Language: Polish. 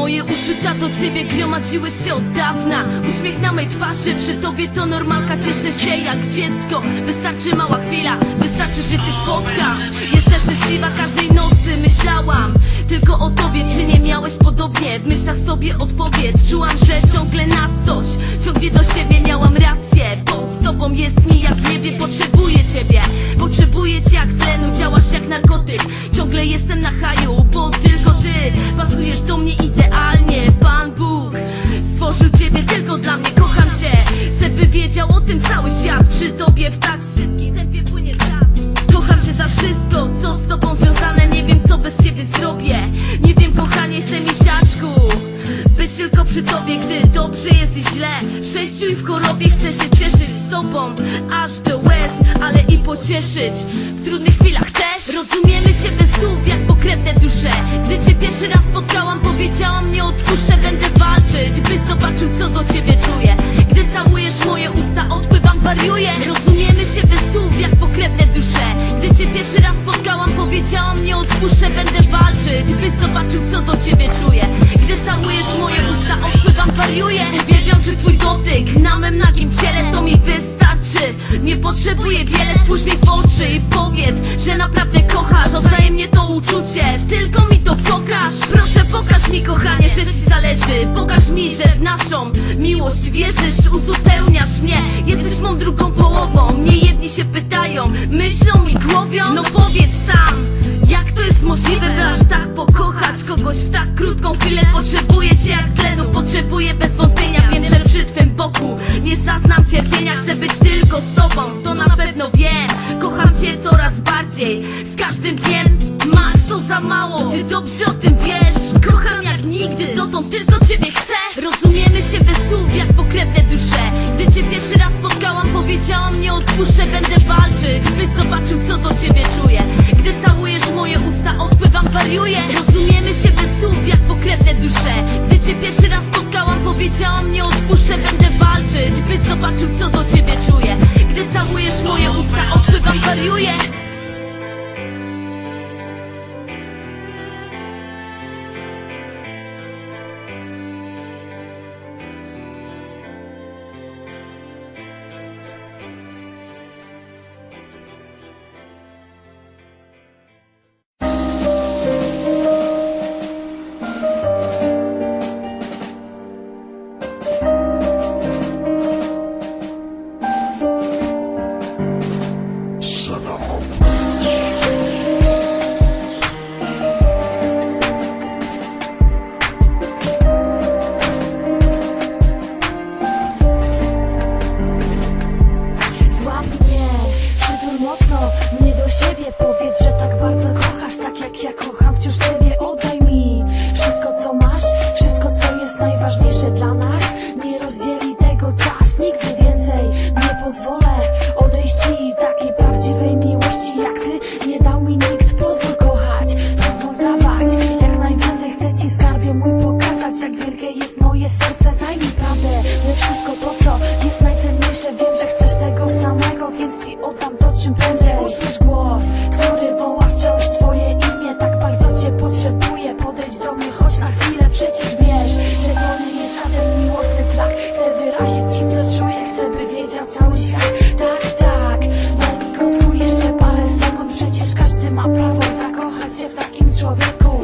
Uczucia do ciebie gromadziły się od dawna. Uśmiech na mej twarzy, przy tobie to normalka. Cieszę się jak dziecko. Wystarczy mała chwila, wystarczy, że cię spotkam Jestem szczęśliwa każdej nocy Myślałam tylko o tobie Czy nie miałeś podobnie? W myślach sobie odpowiedz. Czułam, że ciągle nas coś. Ciągnie do siebie, miałam rację Bo z tobą jest mi jak w niebie. Potrzebuję ciebie. Potrzebuję cię jak tlenu. Działasz jak narkotyk. Ciągle jestem na haju Bo tylko ty pasujesz do mnie idealnie. Pan Bóg stworzył ciebie tylko dla mnie. Kocham cię. Chcę by wiedział o tym cały świat. Przy tobie w tak kochanie, chcę misiaczku Być tylko przy tobie, gdy dobrze jest i źle. W szczęściu i w chorobie chcę się cieszyć z tobą. Aż do łez, ale i pocieszyć. W trudnych chwilach też. Rozumiemy się bez słów jak pokrewne dusze. Gdy cię pierwszy raz spotkałam powiedziałam nie odpuszczę Będę walczyć, byś zobaczył co do ciebie czuję. Gdy całujesz moje usta odpływam wariuję Rozumiemy się bez słów jak pokrewne dusze. Gdy cię pierwszy raz spotkałam powiedziałam nie odpuszczę powiedz, że naprawdę kochasz. Odwzajemnie to uczucie, tylko mi to pokaż. Proszę pokaż mi kochanie, że ci zależy. Pokaż mi, że w naszą miłość wierzysz. Uzupełniasz mnie, jesteś mą drugą połową. Nie jedni się pytają, myślą i głowią. No powiedz sam, jak to jest możliwe, by aż tak pokochać kogoś w tak krótką chwilę? Potrzebuję cię jak tlenu, z każdym dniem Max to za mało, ty dobrze o tym wiesz. Kocham jak nigdy, dotąd tylko ciebie chcę. Rozumiemy się bez słów jak pokrewne dusze. Gdy cię pierwszy raz spotkałam powiedziałam nie odpuszczę Będę walczyć, byś zobaczył co do ciebie czuję. Gdy całujesz moje usta odpływam wariuję Rozumiemy się bez słów jak pokrewne dusze. Gdy cię pierwszy raz spotkałam powiedziałam nie odpuszczę Będę walczyć, byś zobaczył co do ciebie czuję. Gdy całujesz moje usta odpływam wariuję Powiedz, że tak bardzo kochasz, tak jak ja kocham Cool.